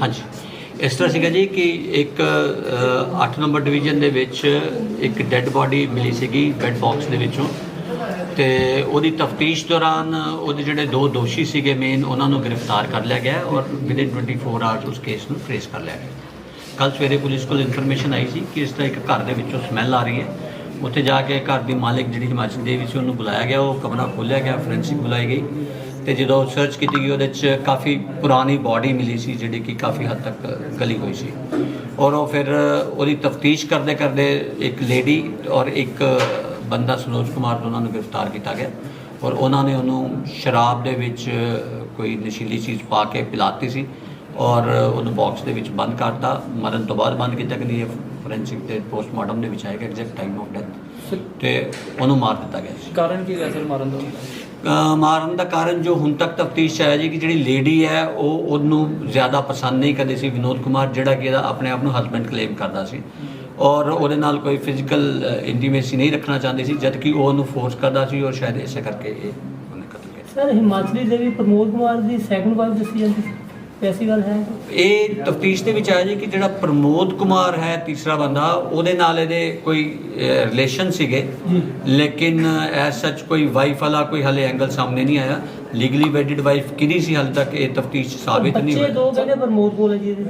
ਹਾਂਜੀ। ਇਸ ਤਰ੍ਹਾਂ ਸੀਗਾ ਜੀ ਕਿ ਇੱਕ 8 ਨੰਬਰ ਡਿਵੀਜ਼ਨ ਦੇ ਵਿੱਚ ਇੱਕ ਡੈੱਡ ਬਾਡੀ ਮਿਲੀ ਸੀਗੀ ਬੈੱਡ ਬਾਕਸ ਦੇ ਵਿੱਚੋਂ ਤੇ ਉਹਦੀ ਤਫਤੀਸ਼ ਦੌਰਾਨ ਉਹਦੇ ਜਿਹੜੇ ਦੋ ਦੋਸ਼ੀ ਸੀਗੇ ਮੇਨ ਉਹਨਾਂ ਨੂੰ ਗ੍ਰਿਫਤਾਰ ਕਰ ਲਿਆ ਗਿਆ ਔਰ ਵਿਦਿਨ 24 ਆਵਰਸ ਉਸ ਕੇਸ ਨੂੰ ਟ੍ਰੇਸ ਕਰ ਲਿਆ ਗਿਆ। ਕੱਲ ਸਵੇਰੇ ਪੁਲਿਸ ਕੋਲ ਇਨਫੋਰਮੇਸ਼ਨ ਆਈ ਸੀ ਕਿ ਇਸ ਤਰ੍ਹਾਂ ਇੱਕ ਘਰ ਦੇ ਵਿੱਚੋਂ ਸਮੈਲ ਆ ਰਹੀ ਹੈ। ਉੱਥੇ ਜਾ ਕੇ ਘਰ ਦੀ ਮਾਲਕ ਜਿਹੜੀ ਹਿਮਾਚਲ ਦੇਵੀ ਸੀ, ਉਹਨੂੰ ਬੁਲਾਇਆ ਗਿਆ, ਉਹ ਕਮਰਾ ਖੋਲ੍ਹਿਆ ਗਿਆ ਫੋਰੈਂਸਿਕ ਬੁਲਾਈ ਗਈ। ਤੇ ਜਦੋਂ ਸਰਚ ਕੀਤੀ ਗਈ ਉਹਦੇ 'ਚ ਕਾਫੀ ਪੁਰਾਣੀ ਬਾਡੀ ਮਿਲੀ ਸੀ ਜਿਹੜੀ ਕਿ ਕਾਫੀ ਹੱਦ ਤੱਕ ਗਲੀ ਹੋਈ ਸੀ। ਔਰ ਉਹ ਫਿਰ ਉਹਦੀ ਤਫਤੀਸ਼ ਕਰਦੇ ਕਰਦੇ ਇੱਕ ਲੇਡੀ ਔਰ ਇੱਕ ਬੰਦਾ ਸਨੋਜ ਕੁਮਾਰ ਦੋਨਾਂ ਨੂੰ ਗ੍ਰਿਫਤਾਰ ਕੀਤਾ ਗਿਆ। ਔਰ ਉਹਨਾਂ ਨੇ ਉਹਨੂੰ ਸ਼ਰਾਬ ਦੇ ਵਿੱਚ ਕੋਈ ਨਸ਼ੀਲੀ ਚੀਜ਼ ਪਾ ਕੇ ਪਿਲਾਤੀ ਸੀ ਔਰ ਉਹਨੂੰ ਬਾਕਸ ਦੇ ਵਿੱਚ ਬੰਦ ਕਰਤਾ। ਮਰਨ ਤੋਂ ਬਾਅਦ ਬੰਦ ਕੀਤਾ ਕਿ ਇਹ ਫੋਰੈਂਸਿਕ ਤੇ ਪੋਸਟਮਾਰਟਮ ਦੇ ਵਿੱਚ ਆਏਗਾ ਐਗਜ਼ੈਕਟ ਟਾਈਮ ਆਫ ਡੈਥ ਤੇ ਉਹਨੂੰ ਮਾਰ ਦਿੱਤਾ ਗਿਆ ਸੀ। ਕਾਰਨ ਕੀ ਹੈ ਸਰ ਮਾਰਨ ਦਾ? ਮਾਰਨ ਦਾ ਕਾਰਨ ਜੋ ਹੁਣ ਤੱਕ ਤਫਤੀਸ਼ ਆਇਆ ਜੀ ਕਿ ਜਿਹੜੀ ਲੇਡੀ ਹੈ, ਉਹ ਉਹਨੂੰ ਜ਼ਿਆਦਾ ਪਸੰਦ ਨਹੀਂ ਕਰਦੀ ਸੀ ਵਿਨੋਦ ਕੁਮਾਰ, ਜਿਹੜਾ ਕਿ ਇਹਦਾ ਆਪਣੇ ਆਪ ਨੂੰ ਹਸਬੈਂਡ ਕਲੇਮ ਕਰਦਾ ਸੀ। ਔਰ ਉਹਦੇ ਨਾਲ ਕੋਈ ਫਿਜ਼ੀਕਲ ਇੰਟੀਮੇਸੀ ਨਹੀਂ ਰੱਖਣਾ ਚਾਹੁੰਦੀ ਸੀ ਜਦ ਕਿ ਉਹ ਉਹਨੂੰ ਫੋਰਸ ਕਰਦਾ ਸੀ ਔਰ ਸ਼ਾਇਦ ਇਸੇ ਕਰਕੇ ਇਹ ਉਹਨੇ ਕਤਲ ਕੀਤਾ। ਸਰ, ਹਿਮਾਚਲੀ ਦੇਵੀ ਪ੍ਰਮੋਦ ਕੁਮਾਰ ਦੀ ਸੈਕੰਡ ਵਾਈਫ ਦੱਸੀ ਜਾਂਦੀ ਸੀ। ਐਸੀ ਗੱਲ ਹੈ? ਇਹ ਤਫਤੀਸ਼ ਦੇ ਵਿੱਚ ਆਇਆ ਜੀ ਕਿ ਜਿਹੜਾ ਪ੍ਰਮੋਦ ਕੁਮਾਰ ਹੈ ਤੀਸਰਾ ਬੰਦਾ ਉਹਦੇ ਨਾਲ ਇਹਦੇ ਕੋਈ ਰਿਲੇਸ਼ਨ ਸੀਗੇ। ਲੇਕਿਨ ਐਸ ਸੱਚ ਕੋਈ ਵਾਈਫ ਵਾਲਾ ਕੋਈ ਹਲੇ ਐਂਗਲ ਸਾਹਮਣੇ ਨਹੀਂ ਆਇਆ। ਲੀਗਲੀ ਵੈਡਿਡ ਵਾਈਫ ਕਿਹਦੀ ਸੀ ਹਲੇ ਤੱਕ ਇਹ ਤਫਤੀਸ਼ ਸਾਬਿਤ ਨਹੀਂ ਬੱਚੇ ਹੋਈ ਦੋ ਕਹਿੰਦੇ ਪ੍ਰਮੋਦ ਕੋਲ ਹੈ ਜੀ ਇਹਦੇ।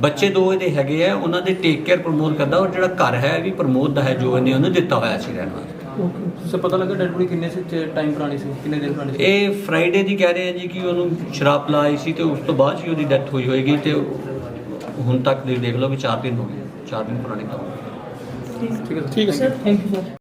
ਬੱਚੇ ਦੋ ਇਹਦੇ ਹੈਗੇ ਆ ਉਹਨਾਂ ਦੇ ਟੇਕ ਕੇਅਰ ਪ੍ਰਮੋਦ ਕਰਦਾ ਔਰ ਜਿਹੜਾ ਘਰ ਹੈ ਵੀ ਪ੍ਰਮੋਦ ਦਾ ਹੈ ਜੋ ਇਹਨੇ ਉਹਨੂੰ ਦਿੱਤਾ ਹੋਇਆ ਸੀ ਰਹਿਣ ਵਾਸਤੇ। ਓਕੇ ਸਰ ਪਤਾ ਲੱਗਾ ਡੈਡ ਬੋਡੀ ਕਿੰਨੇ ਸੇ ਟਾਈਮ ਪੁਰਾਣੀ ਸੀ ਕਿੰਨੇ ਦਿਨ ਪੁਰਾਣੀ ਸੀ? ਇਹ ਫਰਾਈਡੇ ਦੀ ਕਹਿ ਰਹੇ ਆ ਜੀ ਕਿ ਉਹਨੂੰ ਸ਼ਰਾਬ ਪਲਾਈ ਸੀ ਤੇ ਉਸ ਤੋਂ ਬਾਅਦ ਹੀ ਉਹਦੀ ਡੈਥ ਹੋਈ ਹੋਏਗੀ ਤੇ ਹੁਣ ਤੱਕ ਦੇਖ ਲਓ ਕਿ 4 ਦਿਨ ਹੋ ਗਏ 4 ਦਿਨ ਪੁਰਾਣੀ ਤਾਂ ਹੋ। ਗਈ ਠੀਕ ਹੈ sir. Sir thank you sir